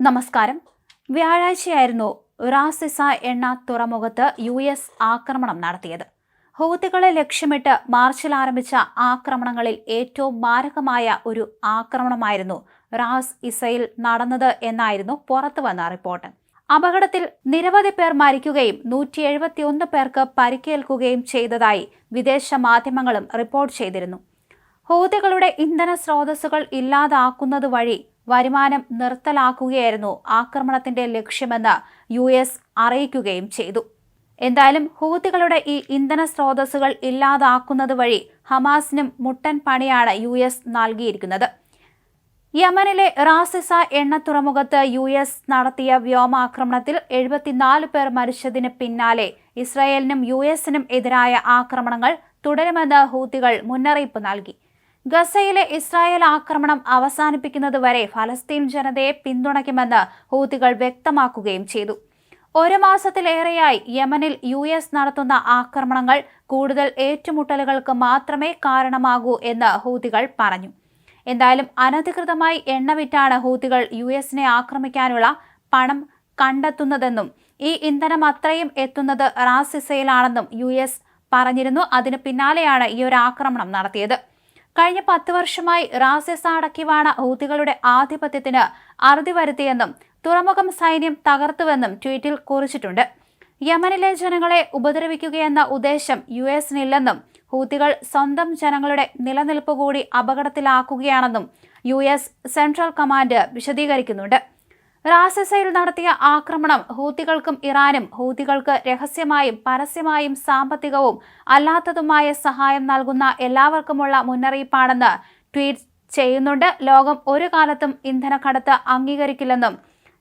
നമസ്കാരം. വ്യാഴാഴ്ചയായിരുന്നു റാസിസ എണ്ണ തുറമുഖത്ത് യു എസ് ആക്രമണം നടത്തിയത്. ഹൂത്തികളെ ലക്ഷ്യമിട്ട് മാർച്ചിൽ ആരംഭിച്ച ആക്രമണങ്ങളിൽ ഏറ്റവും മാരകമായ ഒരു ആക്രമണമായിരുന്നു റാസ് ഇസയിൽ നടന്നത് എന്നായിരുന്നു പുറത്തുവന്ന റിപ്പോർട്ട്. അപകടത്തിൽ നിരവധി പേർ മരിക്കുകയും നൂറ്റി എഴുപത്തിയൊന്ന് പേർക്ക് പരിക്കേൽക്കുകയും ചെയ്തതായി വിദേശ മാധ്യമങ്ങളും റിപ്പോർട്ട് ചെയ്തിരുന്നു. ഹൂതികളുടെ ഇന്ധന സ്രോതസ്സുകൾ ഇല്ലാതാക്കുന്നത് വഴി വരുമാനം നിർത്തലാക്കുകയായിരുന്നു ആക്രമണത്തിന്റെ ലക്ഷ്യമെന്ന് യു എസ് അറിയിക്കുകയും ചെയ്തു. എന്തായാലും ഹൂത്തികളുടെ ഈ ഇന്ധന സ്രോതസ്സുകൾ ഇല്ലാതാക്കുന്നത് വഴി ഹമാസിനും മുട്ടൻ പണിയാണ് യു എസ് നൽകിയിരിക്കുന്നത്. യമനിലെ റാസിസ എണ്ണ തുറമുഖത്ത് യു എസ് നടത്തിയ വ്യോമാക്രമണത്തിൽ എഴുപത്തിനാല് പേർ മരിച്ചതിന് പിന്നാലെ ഇസ്രായേലിനും യു എസിനും എതിരായ ആക്രമണങ്ങൾ തുടരുമെന്ന് ഹൂത്തികൾ മുന്നറിയിപ്പ് നൽകി. ഗസയിലെ ഇസ്രായേൽ ആക്രമണം അവസാനിപ്പിക്കുന്നതുവരെ ഫലസ്തീൻ ജനതയെ പിന്തുണയ്ക്കുമെന്ന് ഹൂത്തികൾ വ്യക്തമാക്കുകയും ചെയ്തു. ഒരു മാസത്തിലേറെയായി യമനിൽ യു എസ് നടത്തുന്ന ആക്രമണങ്ങൾ കൂടുതൽ ഏറ്റുമുട്ടലുകൾക്ക് മാത്രമേ കാരണമാകൂ എന്ന് ഹൂതികൾ പറഞ്ഞു. എന്തായാലും അനധികൃതമായി എണ്ണവിറ്റാണ് ഹൂതികൾ യു എസിനെ ആക്രമിക്കാനുള്ള പണം കണ്ടെത്തുന്നതെന്നും ഈ ഇന്ധനം അത്രയും എത്തുന്നത് റാസിസയിലാണെന്നും യു എസ് പറഞ്ഞിരുന്നു. അതിന് പിന്നാലെയാണ് ഈ ഒരു ആക്രമണം നടത്തിയത്. കഴിഞ്ഞ പത്ത് വർഷമായി റാസിസ അടക്കിവാണ ഹൂതികളുടെ ആധിപത്യത്തിന് അറുതി വരുത്തിയെന്നും തുറമുഖം സൈന്യം തകർത്തുവെന്നും ട്വീറ്റിൽ കുറിച്ചിട്ടുണ്ട്. യമനിലെ ജനങ്ങളെ ഉപദ്രവിക്കുകയെന്ന ഉദ്ദേശം യു എസിനില്ലെന്നും ഹൂത്തികൾ സ്വന്തം ജനങ്ങളുടെ നിലനിൽപ്പ് കൂടി അപകടത്തിലാക്കുകയാണെന്നും യു എസ് സെൻട്രൽ കമാൻഡ് വിശദീകരിക്കുന്നുണ്ട്. റാസസയിൽ നടത്തിയ ആക്രമണം ഹൂത്തികൾക്കും ഇറാനും ഹൂത്തികൾക്ക് രഹസ്യമായും പരസ്യമായും സാമ്പത്തികവും അല്ലാത്തതുമായ സഹായം നൽകുന്ന എല്ലാവർക്കുമുള്ള മുന്നറിയിപ്പാണെന്ന് ട്വീറ്റ് ചെയ്യുന്നുണ്ട്. ലോകം ഒരു കാലത്തും ഇന്ധനക്കടത്ത് അംഗീകരിക്കില്ലെന്നും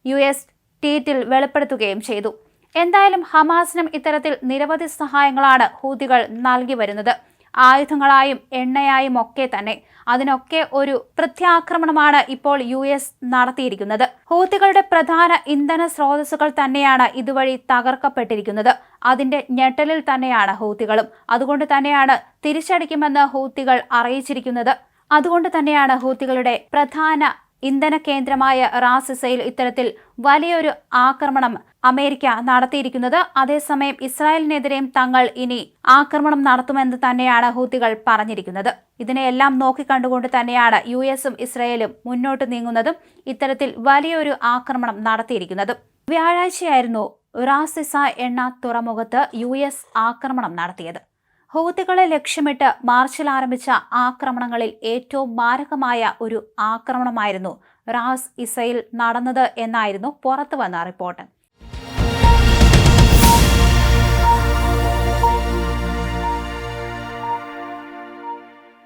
യു എസ് ട്വീറ്റിൽ വെളിപ്പെടുത്തുകയും ചെയ്തു. എന്തായാലും ഹമാസിനും ഇത്തരത്തിൽ നിരവധി സഹായങ്ങളാണ് ഹൂതികൾ നൽകി വരുന്നത്. ആയുധങ്ങളായും എണ്ണയായും ഒക്കെ തന്നെ അതിനൊക്കെ ഒരു പ്രത്യാക്രമണമാണ് ഇപ്പോൾ യു എസ് നടത്തിയിരിക്കുന്നത്. ഹൂത്തികളുടെ പ്രധാന ഇന്ധന സ്രോതസ്സുകൾ തന്നെയാണ് ഇതുവഴി തകർക്കപ്പെട്ടിരിക്കുന്നത്. അതിന്റെ ഞെട്ടലിൽ തന്നെയാണ് ഹൂത്തികളും. അതുകൊണ്ട് തന്നെയാണ് തിരിച്ചടിക്കുമെന്ന് ഹൂത്തികൾ അറിയിച്ചിരിക്കുന്നത്. അതുകൊണ്ട് തന്നെയാണ് ഹൂത്തികളുടെ പ്രധാന ഇന്ധന കേന്ദ്രമായ റാസിസയിൽ ഇത്തരത്തിൽ വലിയൊരു ആക്രമണം അമേരിക്ക നടത്തിയിരിക്കുന്നത്. അതേസമയം ഇസ്രായേലിനെതിരെയും തങ്ങൾ ഇനി ആക്രമണം നടത്തുമെന്ന് തന്നെയാണ് ഹൂത്തികൾ പറഞ്ഞിരിക്കുന്നത്. ഇതിനെയെല്ലാം നോക്കിക്കണ്ടുകൊണ്ട് തന്നെയാണ് യു എസും ഇസ്രായേലും മുന്നോട്ട് നീങ്ങുന്നതും ഇത്തരത്തിൽ വലിയൊരു ആക്രമണം നടത്തിയിരിക്കുന്നതും. വ്യാഴാഴ്ചയായിരുന്നു റാസിസ എണ്ണ തുറമുഖത്ത് യു ആക്രമണം നടത്തിയത്. ഹൂത്തികളെ ലക്ഷ്യമിട്ട് മാർച്ചിൽ ആരംഭിച്ച ആക്രമണങ്ങളിൽ ഏറ്റവും മാരകമായ ഒരു ആക്രമണമായിരുന്നു റാസ് ഇസയിൽ നടന്നത് എന്നായിരുന്നു പുറത്തുവന്ന റിപ്പോർട്ട്.